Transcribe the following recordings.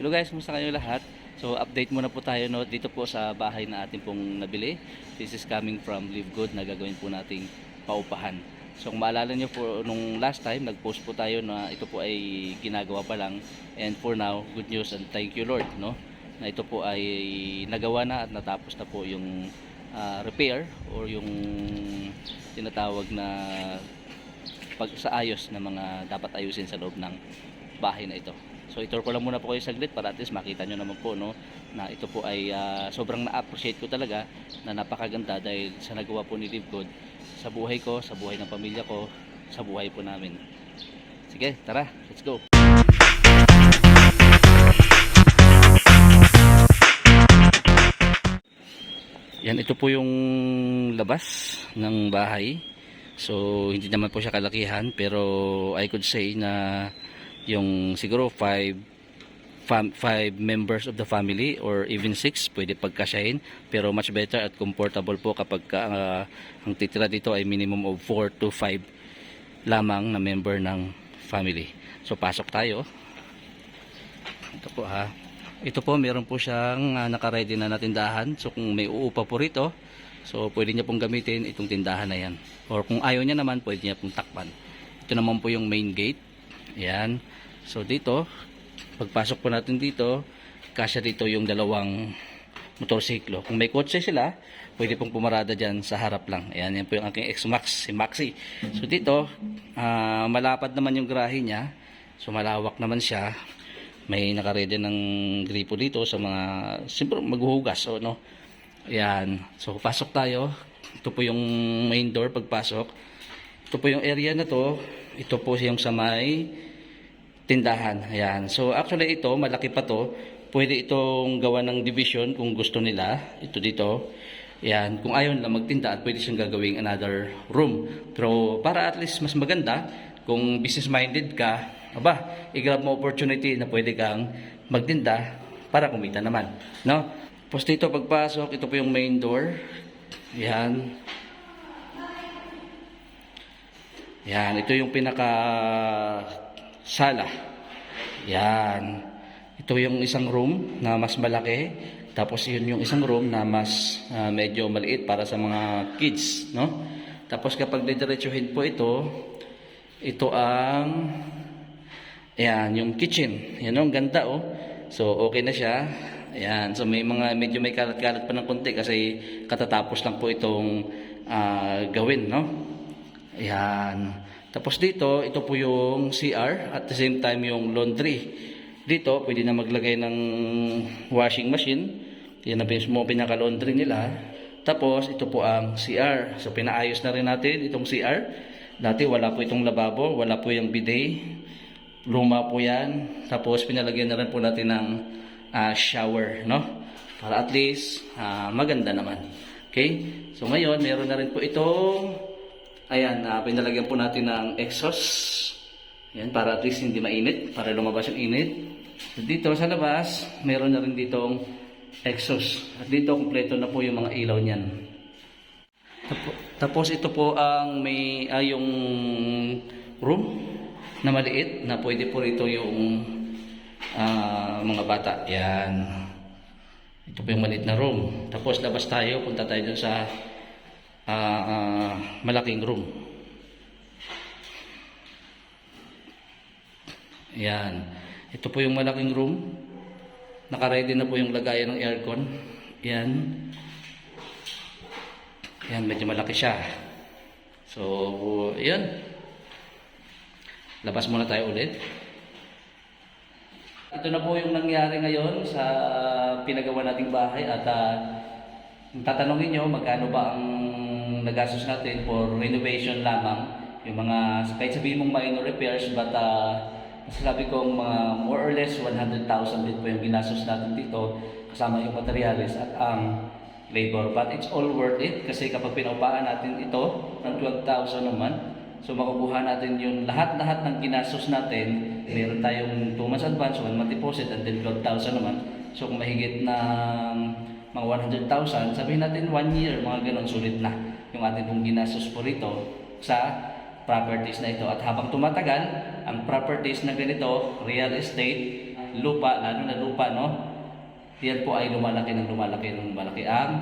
Hello guys, kumusta kayo lahat? So update muna po tayo no, dito po sa bahay na ating pong nabili. This is coming from Live Good na gagawin po nating paupahan. So kung maalala nyo po nung last time, nag-post po tayo na ito po ay ginagawa pa lang. And for now, good news and thank you Lord. No? Na ito po ay nagawa na at natapos na po yung ah, repair or yung tinatawag na pag sa ayos na mga dapat ayusin sa loob ng bahay na ito. So ito ko lang muna po kayo saglit para at least makita nyo naman po no na ito po ay ah, sobrang na-appreciate ko talaga na napakaganda dahil sa nagawa po ni Live Good sa buhay ko, sa buhay ng pamilya ko, sa buhay po namin. Sige, tara, let's go. Yan, ito po yung labas ng bahay. So, hindi naman po siya kalakihan, pero I could say na yung siguro five, fam, five members of the family or even six, pwede pagkasyahin. Pero much better at comfortable po kapag ka, ah, ang titira dito ay minimum of 4 to 5 lamang na member ng family. So, pasok tayo. Ito po ha. Ito po, meron po siyang uh, nakaready na na tindahan. So kung may uupa po rito, so pwede niya pong gamitin itong tindahan na yan. Or kung ayaw niya naman, pwede niya pong takpan. Ito naman po yung main gate. Ayan. So dito, pagpasok po natin dito, kasya dito yung dalawang motorsiklo. Kung may kotse sila, pwede pong pumarada dyan sa harap lang. Ayan, yan po yung aking X-Max, si Maxi. So dito, ah, malapad naman yung garahe niya. So malawak naman siya may nakaredy ng gripo dito sa mga siyempre maghuhugas so no ayan so pasok tayo ito po yung main door pagpasok ito po yung area na to ito po yung sa may tindahan ayan so actually ito malaki pa to pwede itong gawa ng division kung gusto nila ito dito Ayan, kung ayaw nila magtinda at pwede siyang gagawing another room. Pero para at least mas maganda, kung business minded ka, aba, i-grab mo opportunity na pwede kang magtinda para kumita naman. No? Tapos dito pagpasok, ito po yung main door. Yan. Yan, ito yung pinaka sala. Yan. Ito yung isang room na mas malaki. Tapos yun yung isang room na mas ah, medyo maliit para sa mga kids, no? Tapos kapag didiretsuhin po ito, ito ang Ayan, yung kitchen. Yan ang ganda oh. So okay na siya. Ayan, so may mga medyo may kalat-kalat pa ng konti kasi katatapos lang po itong ah, gawin, no? Ayan. Tapos dito, ito po yung CR at the same time yung laundry. Dito, pwede na maglagay ng washing machine. Yan na mismo pinaka-laundry nila. Tapos, ito po ang CR. So, pinaayos na rin natin itong CR. Dati, wala po itong lababo, wala po yung bidet. Luma po yan. Tapos, pinalagyan na rin po natin ng ah, shower, no? Para at least, ah, maganda naman. Okay? So, ngayon, meron na rin po itong Ayan, uh, pinalagyan po natin ng exhaust. Ayan, para at least hindi mainit, para lumabas yung init. So, dito sa labas, meron na rin ditong exhaust. At dito, kompleto na po yung mga ilaw niyan. Tapo- Tapos ito po ang may ah, yung room na maliit na pwede po rito yung ah, mga bata. Yan. Ito po yung maliit na room. Tapos labas tayo, punta tayo dun sa ah, malaking room. Yan. Ito po yung malaking room. Nakaready na po yung lagayan ng aircon. Yan. Yan, medyo malaki siya. So, yan. Labas muna tayo ulit. Ito na po yung nangyari ngayon sa pinagawa nating bahay at uh, tatanungin nyo magkano ba ang nagastos natin for renovation lamang. Yung mga, kahit sabihin mong minor repairs but uh, masasabi kong mga more or less 100,000 din po yung ginastos natin dito kasama yung materials at ang labor. But it's all worth it kasi kapag pinaupaan natin ito ng 12,000 naman, so makukuha natin yung lahat-lahat ng ginastos natin. Meron tayong 2 months advance, 1 month deposit, and then 12,000 naman. So kung mahigit na mga 100,000, sabihin natin 1 year, mga ganun, sulit na yung ating pong ginastos po rito sa properties na ito. At habang tumatagal, ang properties na ganito, real estate, lupa, lalo na lupa, no? Yan po ay lumalaki ng lumalaki ng lumalaki ang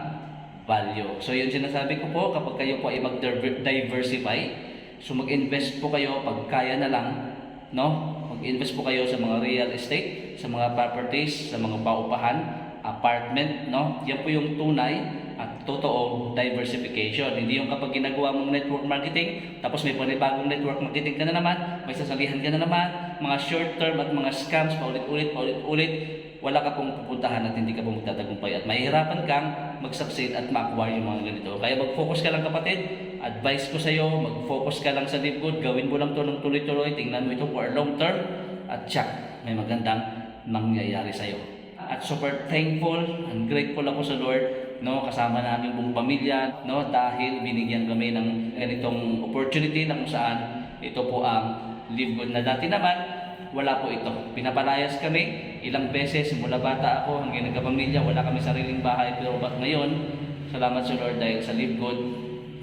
value. So yun sinasabi ko po, kapag kayo po ay mag-diversify, so mag-invest po kayo pag kaya na lang, no? Mag-invest po kayo sa mga real estate, sa mga properties, sa mga paupahan, apartment, no? Yan po yung tunay at totoong diversification. Hindi yung kapag ginagawa mong network marketing, tapos may panibagong network marketing ka na naman, may sasalihan ka na naman, mga short term at mga scams, paulit-ulit, paulit-ulit, wala ka pong pupuntahan at hindi ka pong magtatagumpay at mahihirapan kang mag-succeed at ma-acquire yung mga ganito. Kaya mag-focus ka lang kapatid, advice ko sa iyo, mag-focus ka lang sa live good, gawin mo lang to ng tuloy-tuloy, tingnan mo ito for long term at check, may magandang mangyayari sa iyo. At super thankful and grateful ako sa Lord, no, kasama na aming buong pamilya, no, dahil binigyan kami ng ganitong opportunity na kung saan ito po ang live good na dati naman wala po ito. Pinapalayas kami ilang beses mula bata ako hanggang nagkapamilya, wala kami sariling bahay pero ngayon, salamat sa Lord dahil sa live good,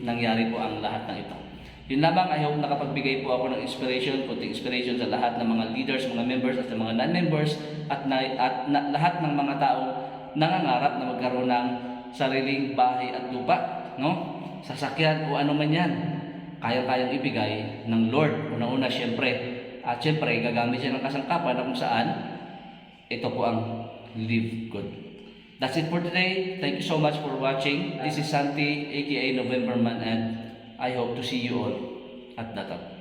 nangyari po ang lahat ng ito. Yun lamang, I hope nakapagbigay po ako ng inspiration, kunting inspiration sa lahat ng mga leaders, mga members at sa mga non-members at, na, at na, lahat ng mga taong nangangarap na magkaroon ng sariling bahay at lupa, no? Sasakyan o ano man yan, kaya-kayang ibigay ng Lord. Una-una, syempre, at syempre, gagamit siya ng kasangkapan na kung saan ito po ang live good. That's it for today. Thank you so much for watching. This is Santi, aka November Man, and I hope to see you all at time.